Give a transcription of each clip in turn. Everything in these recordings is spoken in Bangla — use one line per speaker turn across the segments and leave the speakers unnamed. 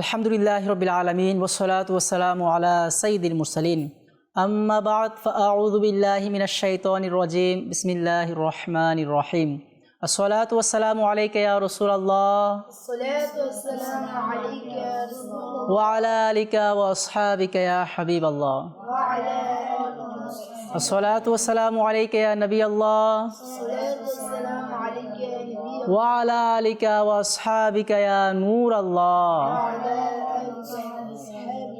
আলহামদুলিল্লাহ রবিল আলমিন ওসলাত ওসালাম আলা সঈদুল মুরসালিন। আম্মা বাদ ফাউদুবিল্লাহি মিনাশ শাইতানির রাজিম। বিসমিল্লাহির
রহমানির রহিম। আসসালাতু
ওয়াসসালামু আলাইকা ইয়া রাসূলুল্লাহ। আসসালাতু ওয়াসসালামু
আলাইকা ইয়া রাসূলুল্লাহ। হাবিবাল্লাহ। ওয়া আলা
আসসালাতু নবী আল্লাহ ওয়ালা আলিকা ওয়াসহাবিকা
ইয়া নূর আল্লাহ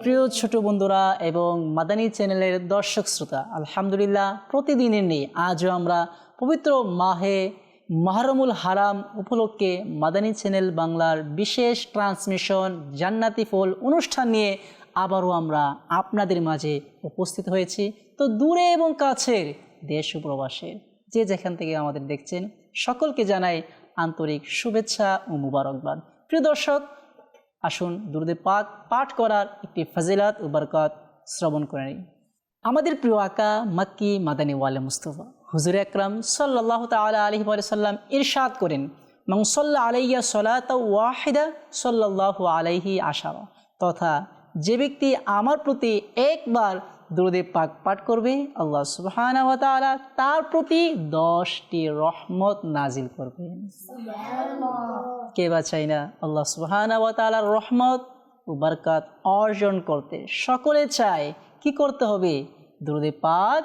প্রিয় ছোট বন্ধুরা এবং মাদানী চ্যানেলের দর্শক শ্রোতা, আলহামদুলিল্লাহ প্রতিদিনের নেই, আজও আমরা পবিত্র মাহে মাহরমুল হারাম উপলক্ষে মাদানী চ্যানেল বাংলার বিশেষ ট্রান্সমিশন জান্নাতি ফল অনুষ্ঠান নিয়ে আবারও আমরা আপনাদের মাঝে উপস্থিত হয়েছি। তো দূরে এবং কাছের দেশ উপবাসের যে যেখান থেকে আমাদের দেখছেন, সকলকে জানাই আন্তরিক শুভেচ্ছা ও মুবারকবাদ। প্রিয় দর্শক, আসুন দুরুদে পাক পাঠ করার একটি ফজিলাত ও বরকত শ্রবণ করে নিই। আমাদের প্রিয় আকা মাক্কি মাদানী ওয়ালে মুস্তফা, হুজুর আকরাম সাল্লাহ তালা আলহি সাল্লাম ইরশাদ করেন মংসল্লা আলাইয়া সলাত ওয়াহিদা সাল্লাহ আলাইহি আশারা তথা, যে ব্যক্তি আমার প্রতি একবার দুরুদে পাক পাঠ করবে। আল্লাহ সুবহানা তার প্রতি দশটি রহমত নাজিল করবেন। কে বা চাই না? আল্লাহ সুবহানা রহমত ও বারকাত অর্জন করতে। সকলে চায় কি করতে হবে? দুরুদে পাক।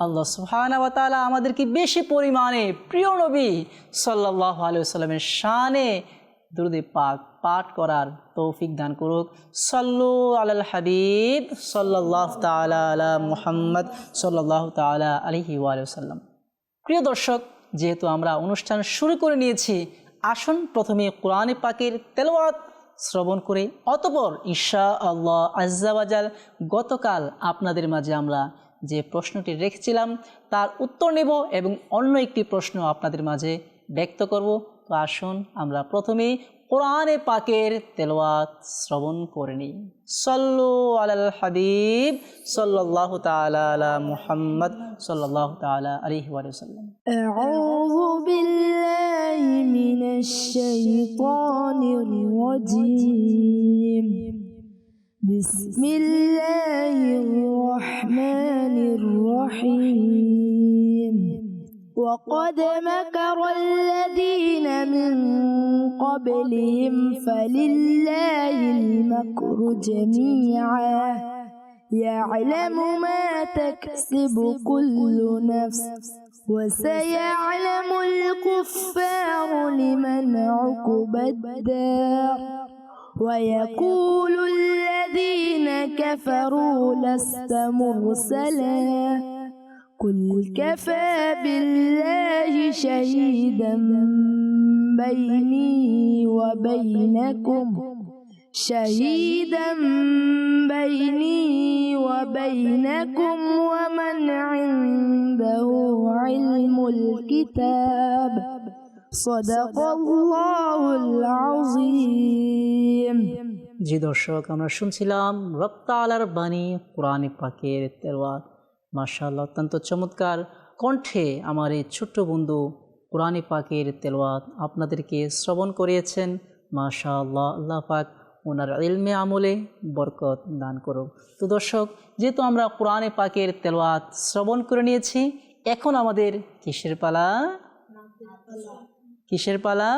আল্লাহ তাআলা আমাদেরকে বেশি পরিমাণে প্রিয় নবী সাল্লাল্লাহু আলাইহি ওয়াসাল্লামের শানে দুরুদে পাক, পাঠ করার তৌফিক দান করুক। সাল্লু আলাল হাবিব, সাল্লাল্লাহু তাআলা আলা মুহাম্মদ, সাল্লাল্লাহু তাআলা আলাইহি ওয়া সাল্লাম প্রিয় দর্শক, যেহেতু আমরা অনুষ্ঠান শুরু করে নিয়েছি, আসুন প্রথমে কোরআনে পাকের তেলাওয়াত শ্রবণ করে। অতপর ঈশা আল্লাহ আজ্জাবাজাল গতকাল আপনাদের মাঝে আমরা যে প্রশ্নটি রেখেছিলাম, তার উত্তর নেব এবং অন্য একটি প্রশ্ন আপনাদের মাঝে ব্যক্ত করব। তো আসুন আমরা প্রথমেই কোরআনে পাকের তেলোয়াত শ্রবণ করে নিই। সল্লু আলাল হাবিব, সল্লাল্লাহু তাআলা আলা মুহাম্মদ, সল্লাল্লাহু তাআলা আলাইহি ওয়া সাল্লাম।
আউযু বিল্লাহি মিনাশ শাইতানির وقد مكر الذين من قبلهم فلله المكر جميعا. يعلم ما تكسب كل نفس وسيعلم الكفار لمن عقب الدار. ويقول الذين كفروا لست مرسلا. قل كفى بالله شهيدا بيني وبينكم شهيدا بيني وبينكم ومن عنده علم الكتاب صدق الله العظيم
জি দর্শক আমরা শুনছিলাম রপ্তা আলার বাণী কোরআনে পাকের তেরওয়াত মার্শাল্লাহ অত্যন্ত চমৎকার কণ্ঠে আমার এই ছোট্ট বন্ধু কোরআনে পাকের তেলোয়াত আপনাদেরকে শ্রবণ করিয়েছেন। মাশা আল্লাহ আল্লাহ পাক ওনার ইলমে আমলে বরকত দান করুক। তো দর্শক, যেহেতু আমরা কোরআনে পাকের তেলোয়াত শ্রবণ করে নিয়েছি, এখন আমাদের কিসের পালা? কিসের পালা?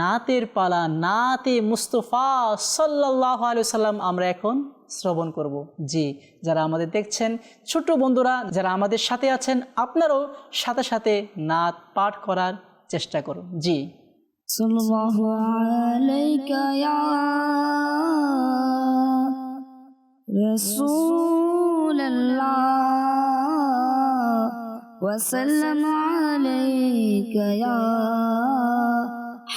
নাতের পালা। নাতে মুস্তফা সাল্লাহ আলু সাল্লাম আমরা এখন শ্রবণ করব জি যারা আমাদের দেখছেন ছোট বন্ধুরা যারা আমাদের সাথে আছেন আপনারাও সাথে সাথে নাত পাঠ করার চেষ্টা করুন জি
صلى الله عليك يا رسول الله وسلم عليك يا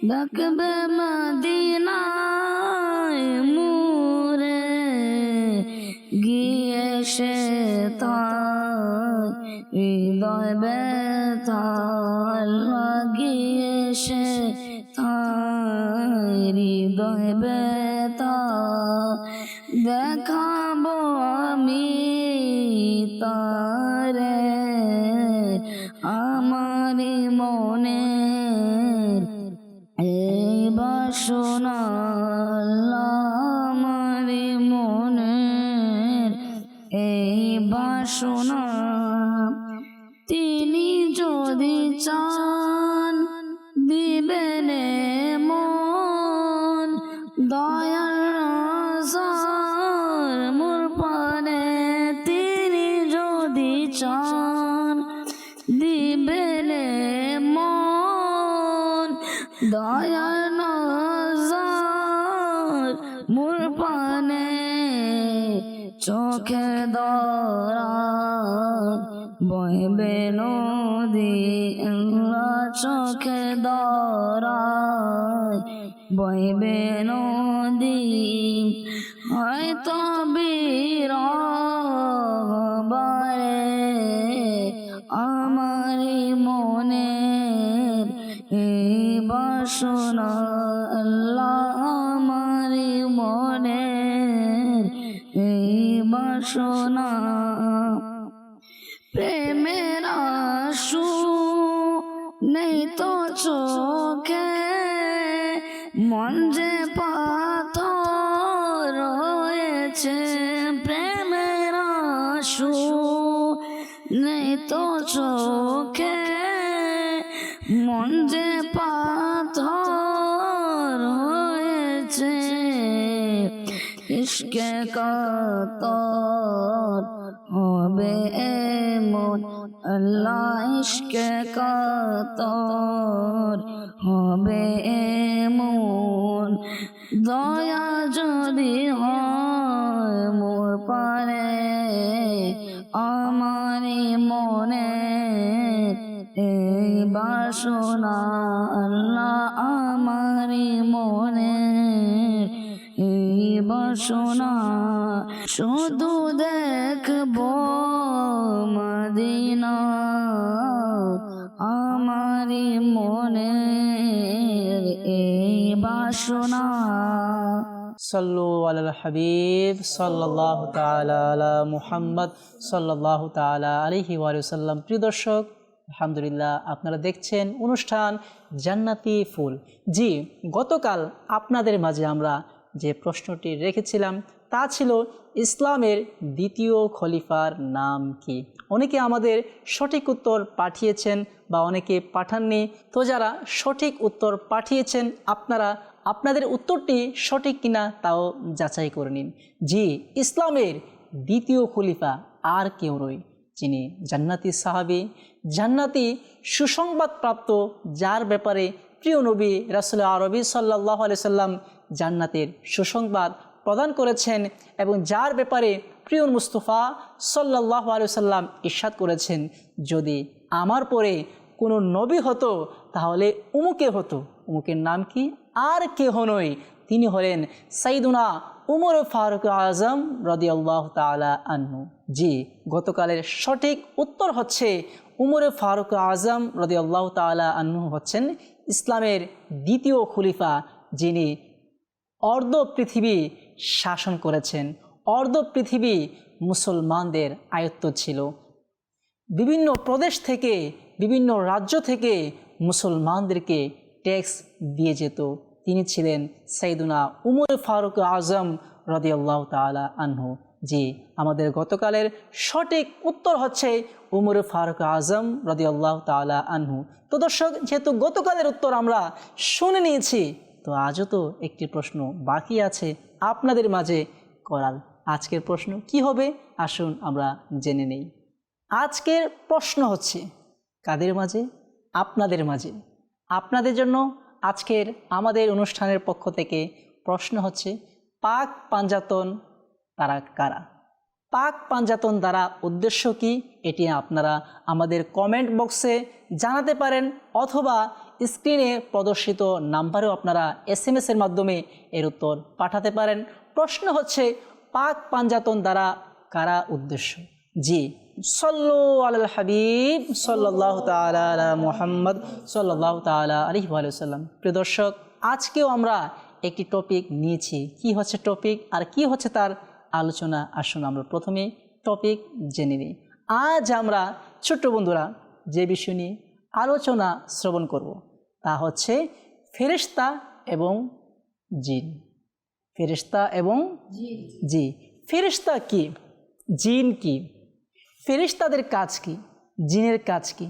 ডাকবে মদিনায় মুরে গিয়ে সে তার হৃদয় বাসনা তিনি যদি চান বইবে নদী হয়তো আমারি মনের এই আমারি মনের এই পাথর হয়েছে। ইশকে কাতর হবে এমন। আল্লাহ ইশকে কাতর হবে এমন। দয়া যদি হয় বাসনা আল্লাহ আমারি মনে। এই শুধু দেখব মদিনা। আমারি মনে এই বাসনা।
সাল্লু আল হাবিব সাল্লাহ তালা মুহাম্মদ সাল্লাহ তালা আলহি ওয়াসাল্লাম। প্রিয় দর্শক আলহামদুলিল্লাহ, আপনারা দেখছেন অনুষ্ঠান জান্নাতি ফুল। জি, গতকাল আপনাদের মাঝে আমরা যে প্রশ্নটি রেখেছিলাম, তা ছিল ইসলামের দ্বিতীয় খলিফার নাম কি? অনেকে আমাদের সঠিক উত্তর পাঠিয়েছেন বা অনেকে পাঠাননি। তো যারা সঠিক উত্তর পাঠিয়েছেন, আপনারা আপনাদের উত্তরটি সঠিক কিনা তাও যাচাই করে নিন। জি, ইসলামের দ্বিতীয় খলিফা আর কেউ রই যিনি জান্নাতি সাহাবি, জান্নাতি সুসংবাদপ্রাপ্ত, যার ব্যাপারে প্রিয় নবী রাসুল আরবি সাল্লাহ সাল্লাম জান্নাতের সুসংবাদ প্রদান করেছেন এবং যার ব্যাপারে প্রিয় মুস্তফা সাল্লাহ সাল্লাম ইস্বাদ করেছেন। যদি আমার পরে কোনো নবী হতো, তাহলে উমুকে হতো। উমুকের নাম কি? আর কেহ নয়। তিনি হলেন সাইদুনা উমর ফারুক আজম রদি আল্লাহ তালা আন্নু জি, গতকালের সঠিক উত্তর হচ্ছে উমর ফারুক আজম রদি আল্লাহ তালা আন্নু হচ্ছেন ইসলামের দ্বিতীয় খলিফা যিনি অর্ধ পৃথিবী শাসন করেছেন, অর্ধ পৃথিবী মুসলমানদের আয়ত্ত ছিল। বিভিন্ন প্রদেশ থেকে, বিভিন্ন রাজ্য থেকে মুসলমানদেরকে ট্যাক্স দিয়ে যেত। তিনি ছিলেন সাইদুনা উমর ফারুক আজম রদিয়াল্লাহ তালা আনহু। জি, আমাদের গতকালের সঠিক উত্তর হচ্ছে উমর ফারুক আজম রদি আল্লাহ তালা আনহু। তো দর্শক, যেহেতু গতকালের উত্তর আমরা শুনে নিয়েছি, তো আজও তো একটি প্রশ্ন বাকি আছে আপনাদের মাঝে করার। আজকের প্রশ্ন কি হবে? আসুন আমরা জেনে নেই। আজকের প্রশ্ন হচ্ছে, কাদের মাঝে? আপনাদের মাঝে। আপনাদের জন্য আজকের আমাদের অনুষ্ঠানের পক্ষ থেকে প্রশ্ন হচ্ছে, পাক পাঞ্জাতন তারা কারা? পাক পাঞ্জাতন দ্বারা উদ্দেশ্য কি? এটি আপনারা আমাদের কমেন্ট বক্সে জানাতে পারেন অথবা স্ক্রিনে প্রদর্শিত নাম্বারেও আপনারা এস এম এর মাধ্যমে এর উত্তর পাঠাতে পারেন। প্রশ্ন হচ্ছে, পাক পাঞ্জাতন দ্বারা কারা উদ্দেশ্য? জি, সল্লু আল হাবিব সাল্লাহ আলা মুহাম্মদ সাল্লাহ তালা আলহি প্রিয় দর্শক, আজকেও আমরা একটি টপিক নিয়েছি। কি হচ্ছে টপিক আর কি হচ্ছে তার আলোচনা আসুন আমরা প্রথমে টপিক জেনে নিই। আজ আমরা ছোট্ট বন্ধুরা যে বিষয় নিয়ে আলোচনা শ্রবণ করব তা হচ্ছে ফেরিস্তা এবং জিন। ফেরিস্তা এবং জি। ফেরিস্তা কি? জিন কি? ফেরিস্তাদের কাজ কি? জিনের কাজ কি?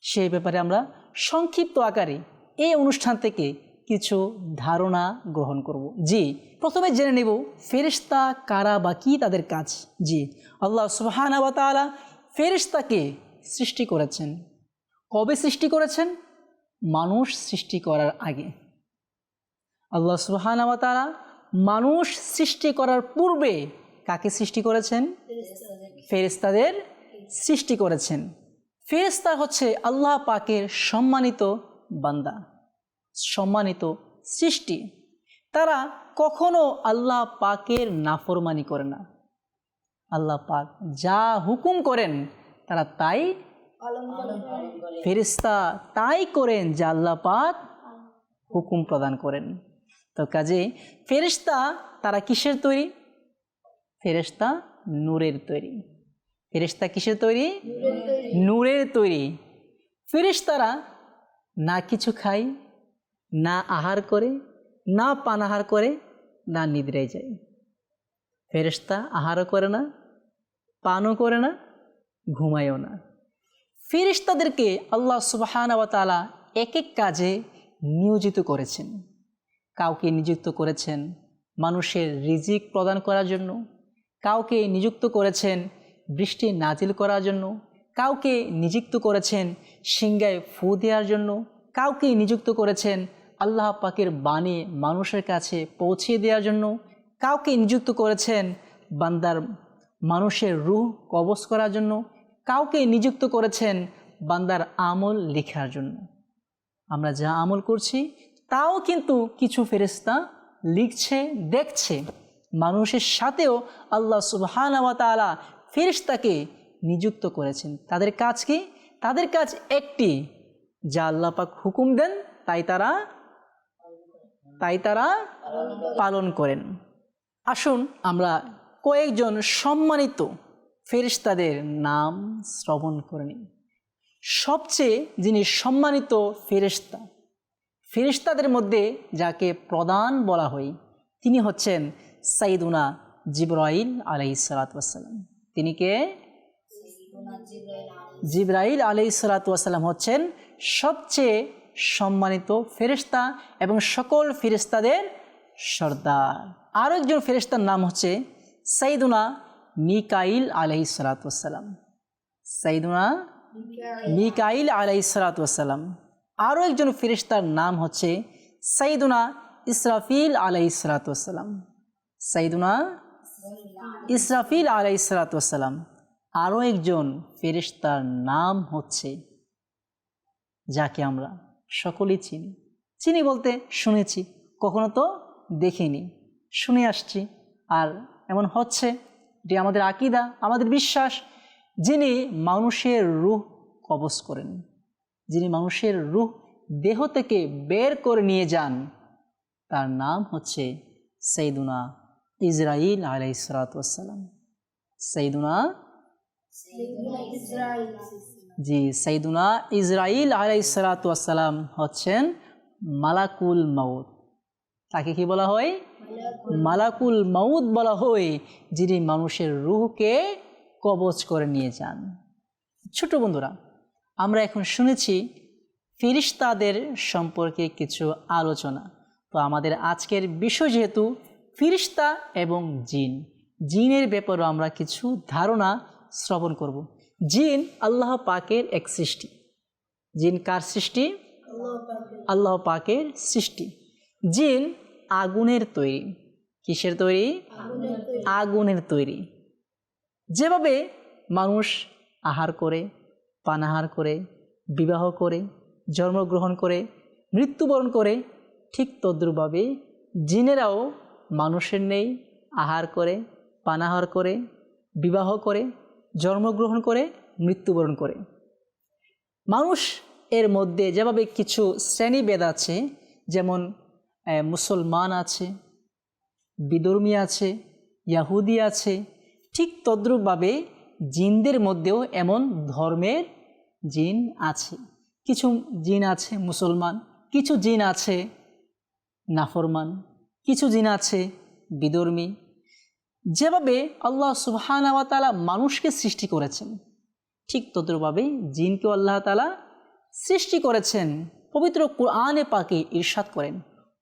সেই ব্যাপারে আমরা সংক্ষিপ্ত আকারে এই অনুষ্ঠান থেকে কিছু ধারণা গ্রহণ করব। জি, প্রথমে জেনে নেব ফেরিস্তা কারা বা কী তাদের কাজ? জি, আল্লাহ সুবহানা ওয়া তাআলা ফেরিস্তাকে সৃষ্টি করেছেন। কবে সৃষ্টি করেছেন? মানুষ সৃষ্টি করার আগে। আল্লাহ সুবহানা ওয়া মানুষ সৃষ্টি করার পূর্বে কাকে সৃষ্টি করেছেন? ফেরেস্তাদের সৃষ্টি করেছেন। ফেরেস্তা হচ্ছে আল্লাহ পাকের সম্মানিত বান্দা। সম্মানিত সৃষ্টি। তারা কখনো আল্লাহ পাকের নাফরমানি করে না। আল্লাহ পাক যা হুকুম করেন তারা তাই ফেরিস্তা তাই করেন যা আল্লাহ পাক হুকুম প্রদান করেন। তো কাজে ফেরিস্তা তারা কিসের তৈরি? ফেরেস্তা নূরের তৈরি। ফেরেস্তা কিসের তৈরি। নূরের তৈরি। ফেরেশতারা না কিছু খায় না আহার করে, না পানাহার করে, না নিদ্রায় যায়। ফেরেশতা আহারও করে না, পানও করে না, ঘুমায়ও না। ফেরেশতাদেরকে আল্লাহ সুবাহানা তালা এক এক কাজে নিয়োজিত করেছেন। কাউকে নিযুক্ত করেছেন মানুষের রিজিক প্রদান করার জন্য, কাউকে নিযুক্ত করেছেন বৃষ্টি নাজিল করার জন্য, কাউকে নিযুক্ত করেছেন সিংগায় ফু দেওয়ার জন্য, কাউকে নিযুক্ত করেছেন আল্লাহ পাকের বাণী মানুষের কাছে পৌঁছে দেওয়ার জন্য কাউকে নিযুক্ত করেছেন বান্দার মানুষের রুহ কবজ করার জন্য, কাউকে নিযুক্ত করেছেন বান্দার আমল লেখার জন্য। আমরা যা আমল করছি, তাও কিন্তু কিছু ফেরেস্তা লিখছে, দেখছে। মানুষের সাথেও আল্লাহ সুবহানাওয়াতালা ফেরিস্তাকে নিযুক্ত করেছেন। তাদের কাজ কি? তাদের কাজ একটি, যা আল্লাহ পাক হুকুম দেন, তাই তারা তাই তারা পালন করেন। আসুন আমরা কয়েকজন সম্মানিত ফেরিস্তাদের নাম শ্রবণ করে নিই। সবচেয়ে যিনি সম্মানিত ফেরিস্তা ফেরিস্তাদের মধ্যে যাকে প্রধান বলা হয়, তিনি হচ্ছেন সাইদুনা জিব্রাইল আলাই সালাতাম তিনি কে? জিব্রাইল আলাই সালাতাম হচ্ছেন সবচেয়ে সম্মানিত ফেরিস্তা এবং সকল ফেরিস্তাদের সর্দার। আরও একজন ফেরিস্তার নাম হচ্ছে সাইদুনা মিকাইল আলাই সালাতাম সাইদুনা মিকাইল আলাই সালাতাম আরও একজন ফেরিস্তার নাম হচ্ছে সাইদুনা ইসরাফিল আলাই সালাতাম সাইদুনা ইসরাফিল আলাই সালাতাম আরও একজন ফেরিস্তার নাম হচ্ছে যাকে আমরা সকলেই চিনি। চিনি বলতে শুনেছি, কখনো তো দেখিনি। শুনে আসছি। আর এমন হচ্ছে যে আমাদের আকিদা, আমাদের বিশ্বাস, যিনি মানুষের রুহ কবজ করেন, যিনি মানুষের রুহ দেহ থেকে বের করে নিয়ে যান, তার নাম হচ্ছে সৈদুনা ইসরাইল আলাই সালাতাম সৈদুনা জি সৈদুনা ইসরাইল আলাই সালাতাম হচ্ছেন মালাকুল মাউদ তাকে কি বলা হয়? মালাকুল মাউদ বলা হয়, যিনি মানুষের রুহকে কবচ করে নিয়ে যান। ছোট বন্ধুরা, আমরা এখন শুনেছি ফিরিস্তাদের সম্পর্কে কিছু আলোচনা। তো আমাদের আজকের বিষয় যেহেতু ফিরিস্তা এবং জিন, জিনের ব্যাপারেও আমরা কিছু ধারণা শ্রবণ করব। জিন আল্লাহ পাকের এক সৃষ্টি। জিন কার সৃষ্টি? আল্লাহ পাকের সৃষ্টি। জিন আগুনের তৈরি। কিসের তৈরি? আগুনের তৈরি। যেভাবে মানুষ আহার করে, পানাহার করে, বিবাহ করে, জন্মগ্রহণ করে, মৃত্যুবরণ করে, ঠিক তদ্রুপভাবে জিনেরাও মানুষের নেই, আহার করে, পানাহার করে, বিবাহ করে জন্মগ্রহণ করে, মৃত্যুবরণ করে। মানুষ এর মধ্যে যেভাবে কিছু শ্রেণীভেদ আছে, যেমন মুসলমান আছে বিদর্মী আছে, ইয়াহুদি আছে, ঠিক তদ্রূপভাবে জিনদের মধ্যেও এমন ধর্মের জিন আছে। কিছু জিন আছে মুসলমান, কিছু জিন আছে নাফরমান, কিছু জিন আছে বিধর্মী যেভাবে আল্লাহ সুবহানাওয়াতালা মানুষকে সৃষ্টি করেছেন, ঠিক তদ্রুপভাবে জিনকেও আল্লাহ তালা সৃষ্টি করেছেন, পবিত্র কোরআনে পাকে ইরশাদ করেন,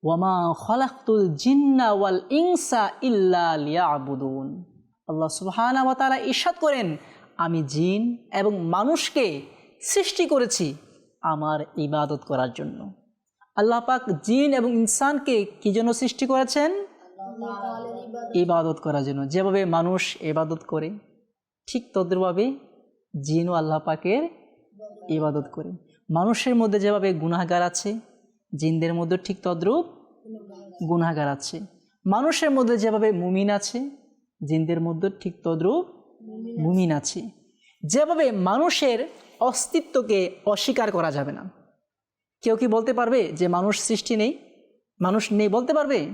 ওয়ামা খলাকুল জিন্না ওয়াল ইনসা ইল্লা লিয়াবুদুন। আল্লাহ সুবহানা ওয়া তাআলা ইরশাদ করেন, আমি জিন এবং মানুষকে সৃষ্টি করেছি আমার ইবাদত করার জন্য। আল্লাহ পাক জিন এবং ইনসানকে কী জন্য সৃষ্টি করেছেন? ইবাদত। করার জন্য। যেভাবে মানুষ ইবাদত করে, ঠিক তদ্রুপভাবে জিনও আল্লাহ পাকের ইবাদত করে। মানুষের মধ্যে যেভাবে গুনাহগার আছে, জিনদের মধ্যে ঠিক তদ্রূপ গুনাহগার আছে। মানুষের মধ্যে যেভাবে মুমিন আছে, জিনদের মধ্যে ঠিক তদ্রূপ মুমিন আছে। যেভাবে মানুষের অস্তিত্বকে অস্বীকার করা যাবে না। কেউ কি বলতে পারবে যে মানুষ সৃষ্টি নেই? মানুষ নেই বলতে পারবে?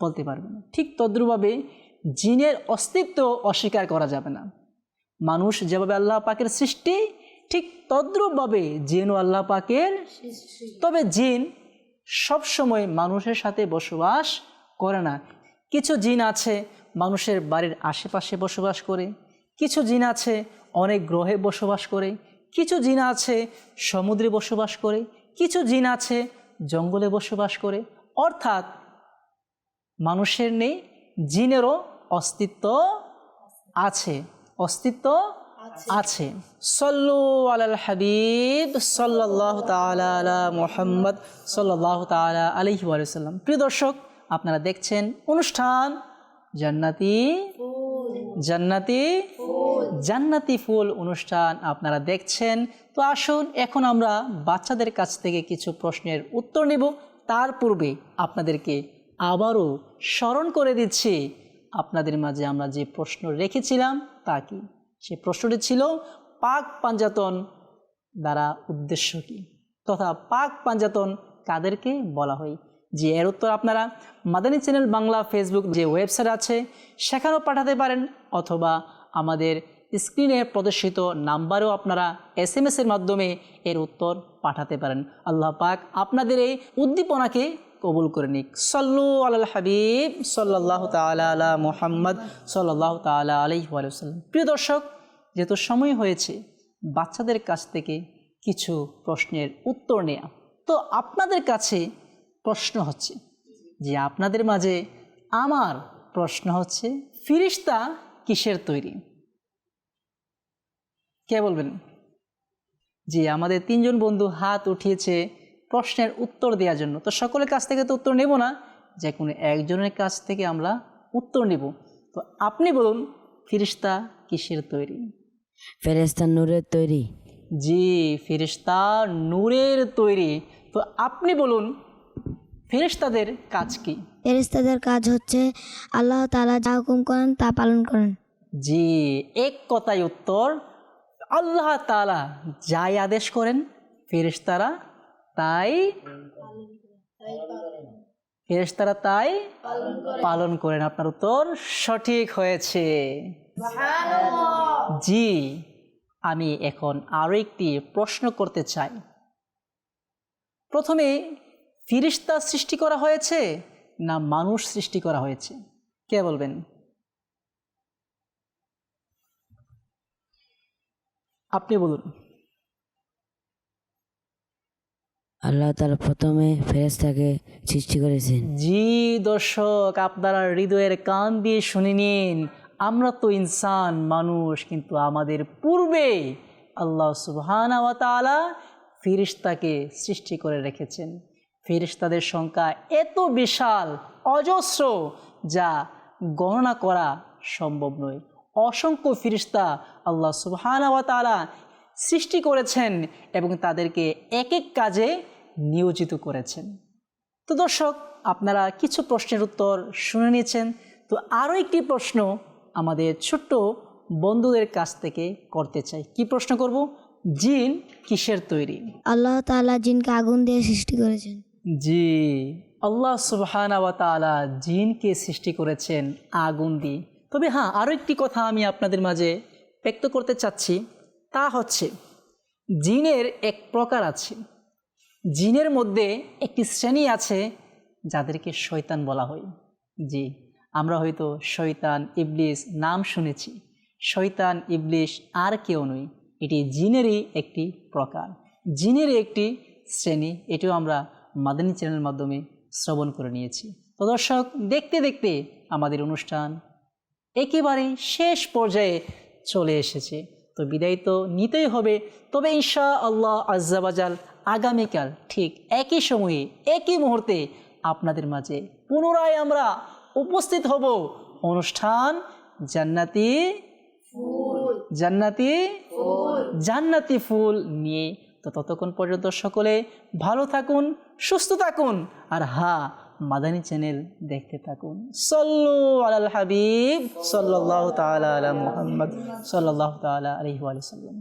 বলতে পারবে না। ঠিক তদ্রুপভাবে জিনের অস্তিত্ব অস্বীকার করা যাবে না। মানুষ যেভাবে আল্লাহ পাকের সৃষ্টি ঠিক তদ্রূপভাবে জিনও আল্লাহ পাকের তবে জিন সবসময় মানুষের সাথে বসবাস করে না। কিছু জিন আছে মানুষের বাড়ির আশেপাশে বসবাস করে কিছু জিন আছে অনেক গ্রহে বসবাস করে কিছু জিন আছে সমুদ্রে বসবাস করে কিছু জিন আছে জঙ্গলে বসবাস করে। অর্থাৎ মানুষের নেই জিনেরও অস্তিত্ব আছে অস্তিত্ব আছে। সল্লু আলাল হাবিব সাল্লাহ তালা আলা মোহাম্মদ সাল্লাহ তালা আলহি আলাইসাল্লাম প্রিয় দর্শক আপনারা দেখছেন অনুষ্ঠান জান্নাতি জান্নাতি জান্নাতি ফুল অনুষ্ঠান আপনারা দেখছেন। তো আসুন এখন আমরা বাচ্চাদের কাছ থেকে কিছু প্রশ্নের উত্তর নেব। তার পূর্বে আপনাদেরকে আবারও স্মরণ করে দিচ্ছি, আপনাদের মাঝে আমরা যে প্রশ্ন রেখেছিলাম তা কি? সে প্রশ্নটি ছিল, পাক পাঞ্জাতন দ্বারা উদ্দেশ্য কি? তথা পাক পাঞ্জাতন কাদেরকে বলা হয়? যে এর উত্তর আপনারা মাদানী চ্যানেল বাংলা ফেসবুক যে ওয়েবসাইট আছে, সেখানেও পাঠাতে পারেন, অথবা আমাদের স্ক্রিনে প্রদর্শিত নাম্বারেও আপনারা এস এম এসের মাধ্যমে এর উত্তর পাঠাতে পারেন। আল্লাহ পাক আপনাদের এই উদ্দীপনাকে কবুল করে নিক। সল্লু আল হাবিব সাল্লাহ তালা আলা মোহাম্মদ সাল্লাহ তালা আলহিসাল্লাম প্রিয় দর্শক, যেহেতু সময় হয়েছে, বাচ্চাদের কাছ থেকে কিছু প্রশ্নের উত্তর নেওয়া তো আপনাদের কাছে প্রশ্ন হচ্ছে, যে আপনাদের মাঝে আমার প্রশ্ন হচ্ছে, ফিরিস্তা কিসের তৈরি? কে বলবেন? জি, আমাদের তিনজন বন্ধু হাত উঠিয়েছে প্রশ্নের উত্তর দেওয়ার জন্য। তো সকলের কাছ থেকে তো উত্তর নেব না যে কোনো একজনের কাছ থেকে আমরা উত্তর নেব। তো আপনি বলুন ফিরিস্তা কিসের তৈরি?
ফেরেস্তা নূরের তৈরি।
জি ফেরিস্তা নূরের তৈরি। তো আপনি বলুন ফেরিস্তাদের কাজ কি?
ফেরিস্তাদের কাজ হচ্ছে আল্লাহ তালা যা হুকুম করেন তা পালন করেন।
জি এক কথায় উত্তর আল্লাহ তালা যাই আদেশ করেন ফেরেশতারা তাই ফেরেশতারা তাই পালন করেন। আপনার উত্তর সঠিক হয়েছে। জি আমি এখন আরও একটি প্রশ্ন করতে চাই। প্রথমে ফিরিস্তা সৃষ্টি করা হয়েছে না মানুষ সৃষ্টি করা হয়েছে? কে বলবেন? আপনি বলুন।
আল্লাহ তালা প্রথমে ফেরেস্তাকে সৃষ্টি করেছেন।
জি দর্শক, আপনারা হৃদয়ের কান দিয়ে শুনে নিন, আমরা তো ইনসান মানুষ, কিন্তু আমাদের পূর্বে আল্লাহ সুবহানা তাআলা ফিরিস্তাকে সৃষ্টি করে রেখেছেন। ফিরিস্তাদের সংখ্যা এত বিশাল, অজস্র, যা গণনা করা সম্ভব নয়। অসংখ্য ফিরিস্তা আল্লাহ সুবহানা সৃষ্টি করেছেন এবং তাদেরকে এক এক কাজে নিয়োজিত করেছেন। তো দর্শক আপনারা কিছু প্রশ্নের উত্তর শুনে নিয়েছেন। তো আরও একটি প্রশ্ন আমাদের ছোট্ট বন্ধুদের কাছ থেকে করতে চাই। কি প্রশ্ন করব? জিন কিসের তৈরি?
আল্লাহ তাআলা জিনকে আগুন দিয়ে সৃষ্টি করেছেন।
জি আল্লাহ সুবহানা জিনকে সৃষ্টি করেছেন আগুন দিয়ে। তবে হ্যাঁ আরও একটি কথা আমি আপনাদের মাঝে ব্যক্ত করতে চাচ্ছি। তা হচ্ছে জিনের এক প্রকার আছে। জিনের মধ্যে একটি শ্রেণি আছে যাদেরকে শয়তান বলা হয়। জি, আমরা হয়তো শয়তান, ইবলিস নাম শুনেছি। শয়তান ইবলিশ আর কেউ নই, এটি জিনেরই একটি প্রকার। জিনেরই একটি শ্রেণি, এটিও আমরা মাদানী চ্যানেলের মাধ্যমে শ্রবণ করে নিয়েছি। তো দর্শক, দেখতে দেখতে আমাদের অনুষ্ঠান একেবারে শেষ পর্যায়ে চলে এসেছে। তো বিদায় তো নিতেই হবে। তবে ঈশা আল্লাহ আজ্জাবাজাল আগামীকাল ঠিক একই সময়ে, একই মুহূর্তে আপনাদের মাঝে পুনরায় আমরা উপস্থিত হব। অনুষ্ঠান জান্নাতি জান্নাতি জান্নাতি ফুল নিয়ে তো ততক্ষণ পর্যন্ত সকলে ভালো থাকুন, সুস্থ থাকুন আর হ্যাঁ মাদানী চ্যানেল দেখতে থাকুন। সল্লু আলাল হাবিব, সাল্লাল্লাহু তাআলা আলা মুহাম্মদ, সাল্লাল্লাহু তাআলা আলাইহি ওয়া সাল্লাম।